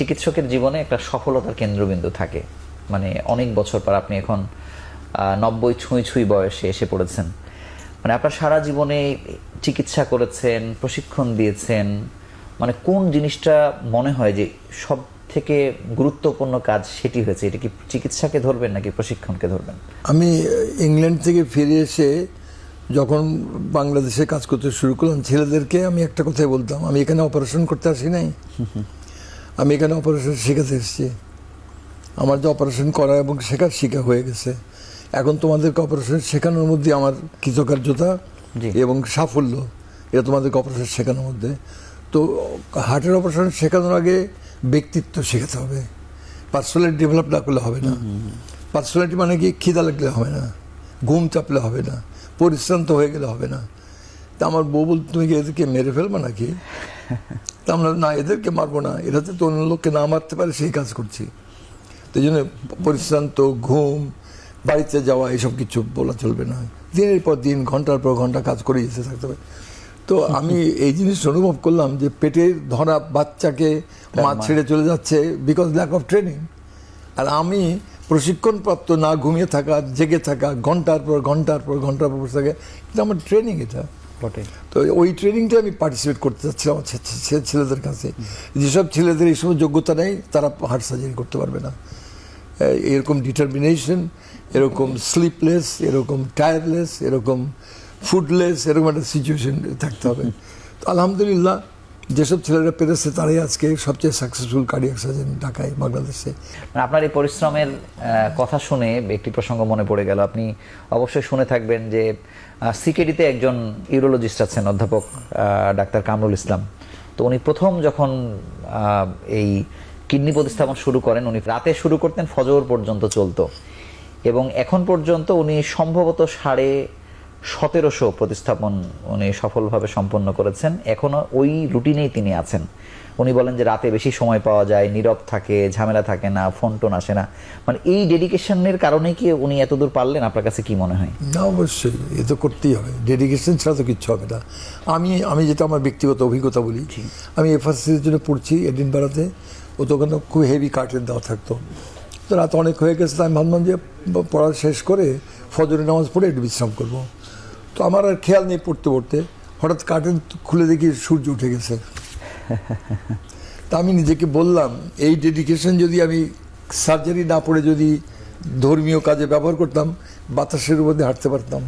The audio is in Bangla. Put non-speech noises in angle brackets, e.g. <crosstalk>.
চিকিৎসকের জীবনে একটা সফলতার কেন্দ্রবিন্দু থাকে। মানে অনেক বছর পর আপনি এখন নব্বই ছুঁই ছুঁই বয়সে এসে পড়েছেন। মানে আপনার সারা জীবনে চিকিৎসা করেছেন প্রশিক্ষণ দিয়েছেন। মানে কোন জিনিসটা মনে হয় যে সব থেকে গুরুত্বপূর্ণ কাজ সেটি হয়েছে? এটা কি চিকিৎসাকে ধরবেন নাকি প্রশিক্ষণকে ধরবেন? আমি ইংল্যান্ড থেকে ফিরে এসে যখন বাংলাদেশে কাজ করতে শুরু করলাম ছেলেদেরকে আমি একটা কথাই বলতাম আমি এখানে অপারেশন করতে আসি নাই? <laughs> আমি এখানে অপারেশন শেখাতে এসেছি। আমার যে অপারেশন করা এবং শেখার শিখা হয়ে গেছে। এখন তোমাদেরকে অপারেশন শেখানোর মধ্যে আমার কৃতকার্যতা এবং সাফল্য এটা তোমাদেরকে অপারেশন শেখানোর মধ্যে। তো হার্টের অপারেশন শেখানোর আগে ব্যক্তিত্ব শেখাতে হবে। পার্সোনালিটি ডেভেলপ না করলে হবে না। পার্সোনালিটি মানে কি? খিদা লাগলে হবে না। ঘুম চাপলে হবে না। পরিশ্রান্ত হয়ে গেলে হবে না। তা আমার বউ বল তুমি কি এদেরকে মেরে ফেলবে নাকি? আমরা না এদেরকে মারবো না। এরা তো অন্য লোককে না মারতে পারে সেই কাজ করছি। তো এই জন্য পরিশ্রান্ত ঘুম বাড়িতে যাওয়া এসব কিছু বলা চলবে না। দিনের পর দিন ঘণ্টার পর ঘণ্টা কাজ করে যেতে থাকতে হবে। তো আমি এই জিনিস অনুভব করলাম যে পেটের ধরা বাচ্চাকে মা ছেড়ে চলে যাচ্ছে বিকজ ল্যাক অফ ট্রেনিং আর আমি প্রশিক্ষণপ্রাপ্ত না ঘুমিয়ে থাকা জেগে থাকা ঘণ্টার পর ঘণ্টার পর ঘণ্টার পর বসে থাকে এটা আমার ট্রেনিং এটা। বটে। তো ওই ট্রেনিংটা আমি পার্টিসিপেট করতে চাচ্ছিলাম আমার ছেলেদের কাছে। যেসব ছেলেদের এই সময় যোগ্যতা নেই, তারা হার্ট সার্জারি করতে পারবে না। এরকম ডিটারমিনেশন এরকম স্লিপলেস এরকম টায়ারলেস এরকম ফুডলেস এরকম একটা সিচুয়েশন থাকতে হবে। তো আলহামদুলিল্লাহ যেসব ছেলেরা পেরেছে তারাই আজকে সবচেয়ে সাকসেসফুল কার্ডিয়াক সার্জন ঢাকায়, বাংলাদেশে। মানে আপনার এই পরিশ্রমের কথা শুনে একটি প্রসঙ্গ মনে পড়ে গেল। আপনি অবশ্যই শুনে থাকবেন যে সিকেডিতে একজন ইউরোলজিস্ট আছেন, অধ্যাপক ডাক্তার কামরুল ইসলাম। তো উনি প্রথম যখন এই কিডনি প্রতিস্থাপন শুরু করেন, উনি রাতে শুরু করতেন, ফজর পর্যন্ত চলতো। এবং এখন পর্যন্ত উনি সম্ভবত সাড়ে সতেরোশো প্রতিস্থাপন উনি সফলভাবে সম্পন্ন করেছেন। এখনও ওই রুটিনেই তিনি আছেন। উনি বলেন যে রাতে বেশি সময় পাওয়া যায় নীরব থাকে ঝামেলা থাকে না ফোন টোন আসে না। মানে এই ডেডিকেশনের কারণে কি উনি এতদূর পারলেন? আপনার কাছে কি মনে হয়? না অবশ্যই। এ তো করতেই হবে। ডেডিকেশন ছাড়া তো কিচ্ছু হবে না। আমি আমি যেটা আমার ব্যক্তিগত অভিজ্ঞতা বলি আমি এফআরসির জন্য পড়ছি এডিন বেড়াতে ও তো ওখানে খুব হেভি কার্টেন দেওয়া থাকতো। তো রাত অনেক হয়ে গেছে তো আমি ভাবলাম যে পড়া শেষ করে ফজরের নামাজ পড়ে একটু বিশ্রাম করব। তো আমার আর খেয়াল নেই পড়তে পড়তে। হঠাৎ কার্টেন খুলে দেখি সূর্য উঠে গেছে। তা আমি নিজেকে বললাম, এই ডেডিকেশন যদি আমি সার্জারি না পড়ে যদি ধর্মীয় কাজে ব্যবহার করতাম, বাতাসের মধ্যে হাঁটতে পারতাম।